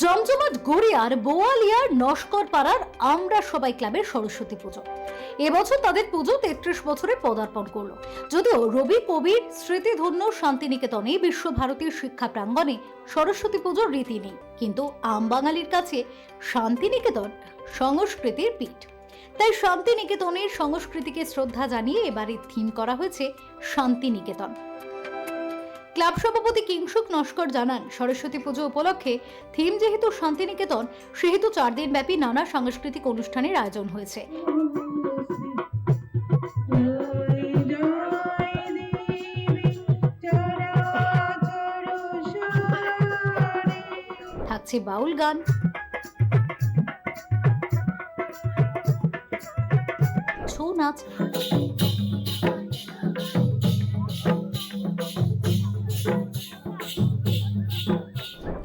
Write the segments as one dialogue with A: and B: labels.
A: জমজমাট গড়িয়ার বোয়ালিয়ার নস্কর পাড়ার আমরা সবাই ক্লাবের সরস্বতী পুজো। এবছর তাদের পুজো তেত্রিশ বছরে পদার্পণ করল। যদিও রবি কবির স্মৃতিধন্য শান্তিনিকেতনে বিশ্বভারতীর শিক্ষা প্রাঙ্গণে সরস্বতী পুজোর রীতি নেই। কিন্তু আম বাঙালির কাছে শান্তিনিকেতন সংস্কৃতির পীঠ। তাই শান্তিনিকেতনের সংস্কৃতিকে শ্রদ্ধা জানিয়ে এবারে থিম করা হয়েছে শান্তিনিকেতন। ক্লাব সভাপতি কিংসুক নস্কর জানান, সরস্বতী পুজো উপলক্ষে থিম যেহেতু শান্তিনিকেতন, সেহেতু চার দিন ব্যাপী নানা সাংস্কৃতিক অনুষ্ঠানের আয়োজন হয়েছে। থাকছে বাউল গান। নাচ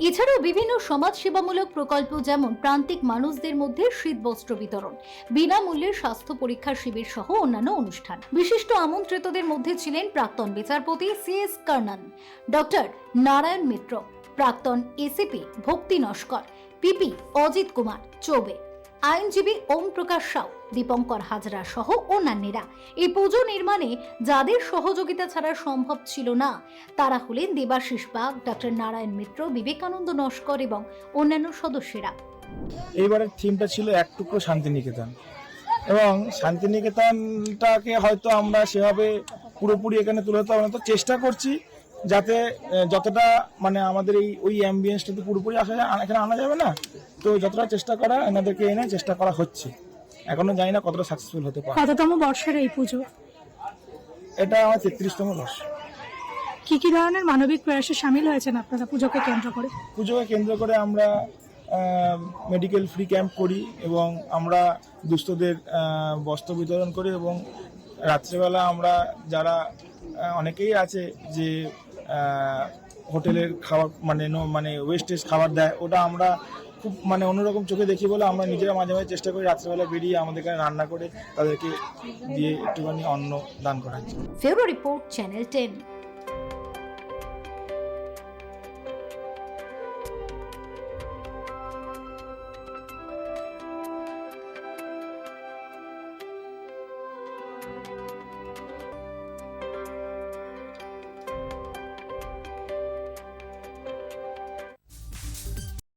A: এছাড়াও বিভিন্ন সমাজ সেবামূলক প্রকল্প যেমন প্রান্তিক মানুষদের মধ্যে শীত বস্ত্র বিতরণ, বিনামূল্যে স্বাস্থ্য পরীক্ষা শিবির সহ অন্যান্য অনুষ্ঠান। বিশিষ্ট আমন্ত্রিতদের মধ্যে ছিলেন প্রাক্তন বিচারপতি C S Karnan, doctor Narayan Mitra, প্রাক্তন এসিপি ভক্তি নস্কর পিপি অজিত কুমার চৌবে আইনজীবী ওম প্রকাশ সাউ দীপঙ্কর হাজরা সহ অন্যান্যরা। এই পুজো নির্মাণে যাদের সহযোগিতা ছাড়া সম্ভব ছিল না, তারা হলেন দেবাশিস বাগ ডক্টর নারায়ণ মিত্র, বিবেকানন্দ নস্কর এবং অন্যান্য সদস্যরা।
B: এইবারের থিমটা ছিল এক টুকরো শান্তিনিকেতন। এবং শান্তিনিকেতনটাকে হয়তো আমরা সেভাবে পুরোপুরি এখানে তুলে ধরতে তো চেষ্টা করছি যাতে যতটা মানে আমাদের এই ওই অ্যাম্বিয়েন্সটা তো পুরোপুরি আসা যায় এখানে আনা যাবে না। তো যতটা চেষ্টা করা এনাদেরকে এনে চেষ্টা করা হচ্ছে। এখনও জানি না কতটা সাকসেসফুল হতে পারে।
C: কততম বর্ষের এই পুজো?
B: এটা আমার তেত্রিশতম বর্ষ।
C: কি কি ধরনের মানবিক প্রয়াসে সামিল হয়েছেন আপনারা পুজোকে কেন্দ্র করে?
B: পুজোকে কেন্দ্র করে আমরা মেডিকেল ফ্রি ক্যাম্প করি এবং আমরা দুস্থদের বস্ত্র বিতরণ করি এবং রাত্রেবেলা আমরা যারা অনেকেই আছে যে হোটেলের খাবার মানে মানে ওয়েস্টেজ খাবার দেয়, ওটা আমরা খুব মানে অন্যরকম চোখে দেখি বলে আমরা নিজেরা মাঝে মাঝে চেষ্টা করি রাত্রেবেলা বেরিয়ে আমাদের এখানে রান্না করে তাদেরকে দিয়ে একটুখানি অন্ন দান করার জন্য।
A: Report channel ten